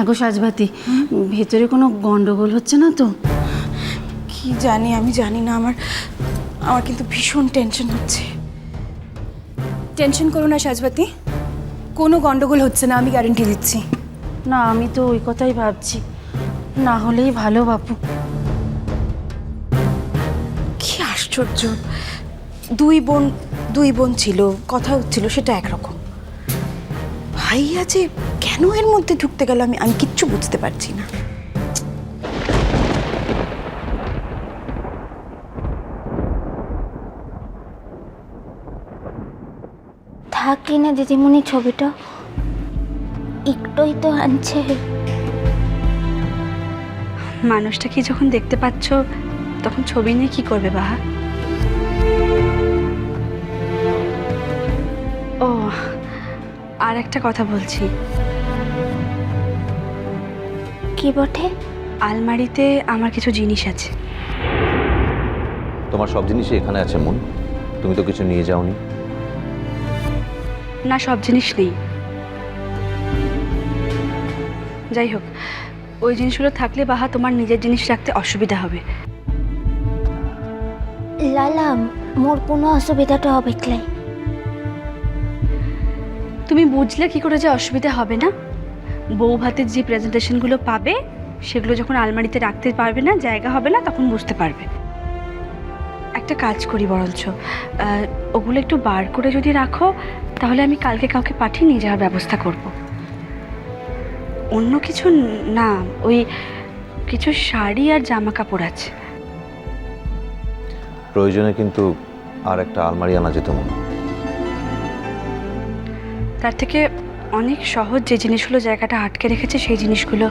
হ্যাঁ গো সাজবাতি ভেতরে কোনো গন্ডগোল হচ্ছে না তো? কি জানি আমি জানি না আমার আমার কিন্তু ভীষণ টেনশন হচ্ছে। টেনশন করো না সাজবাতি কোনো গন্ডগোল হচ্ছে না আমি গ্যারেন্টি দিচ্ছি। না আমি তো ওই কথাই ভাবছি না হলেই ভালো বাপু। কি আশ্চর্য দুই বোন দুই বোন ছিল কথা হচ্ছিল সেটা একরকম। ভাইয়া যে কেন এর মধ্যে ঢুকতে গেল আমি আমি কিচ্ছু বুঝতে পারছি না। থাকি না দিদিমণি ছবিটা একটুই তো আনছে। মানুষটাকে যখন দেখতে পাচ্ছ তখন ছবি নিয়ে কি করবে বাহা? ও আর একটা কথা বলছি। কি বটে? আলমারিতে আমার কিছু জিনিস আছে। তোমার সব জিনিসই এখানে আছে মন। তুমি তো কিছু নিয়ে যাওনি। না সব জিনিস নেই। যাই হোক ওই জিনিসগুলো থাকলে বাহা তোমার নিজের জিনিস রাখতে অসুবিধা হবে। লালা মোর কোনো অসুবিধাটা হবে ক্লাই তুমি বুঝলে কি করে যে অসুবিধা হবে না? বউ ভাতের যে প্রেজেন্টেশনগুলো পাবে সেগুলো যখন আলমারিতে রাখতে পারবে না জায়গা হবে না তখন বুঝতে পারবে। একটা কাজ করি বরঞ্চ। ওগুলো একটু বার করে যদি রাখো তাহলে আমি কালকে কাউকে পাঠিয়ে নিয়ে যাওয়ার ব্যবস্থা করব। অন্য কিছু না ওই কিছু শাড়ি আর জামা কাপড় আছে। প্রয়োজনে কিন্তু আর একটা আলমারি আনা যেত মন তার থেকে অনেক সহজ যে জিনিসগুলো জায়গাটা আটকে রেখেছে সেই জিনিসগুলো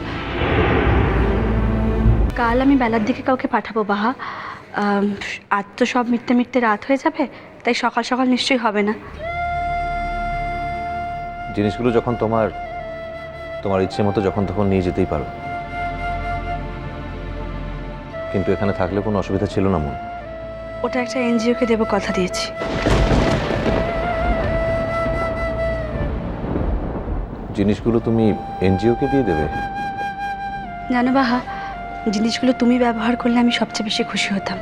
কাল আমি বেলার দিকে কাউকে পাঠাবো বাহা। আজ তো সব মিটতে মিটতে রাত হয়ে যাবে তাই সকাল সকাল নিশ্চয়ই হবে না। জিনিসগুলো যখন তোমার তোমার ইচ্ছে মতো যখন তখন নিয়ে যেতেই পারো। কিন্তু এখানে থাকলে কোনো অসুবিধা ছিল না মন। ওটা একটা এনজিওকে দেবো কথা দিয়েছি। জিনিসগুলো তুমি এনজিওকে দিয়ে দেবে? জানো বাহা, জিনিসগুলো তুমি ব্যবহার করলে আমি সবচেয়ে বেশি খুশি হতাম।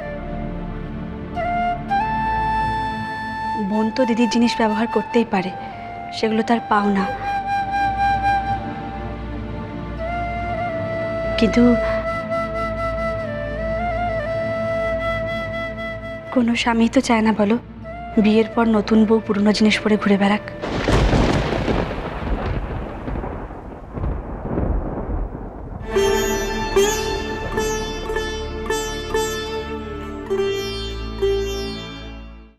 বোন তো দিদির জিনিস ব্যবহার করতেই পারে, সেগুলো তার পাও না। কিন্তু কোনো স্বামী তো চায় না বলো, বিয়ের পর নতুন বউ পুরনো জিনিস পরে ঘুরে বেড়াক।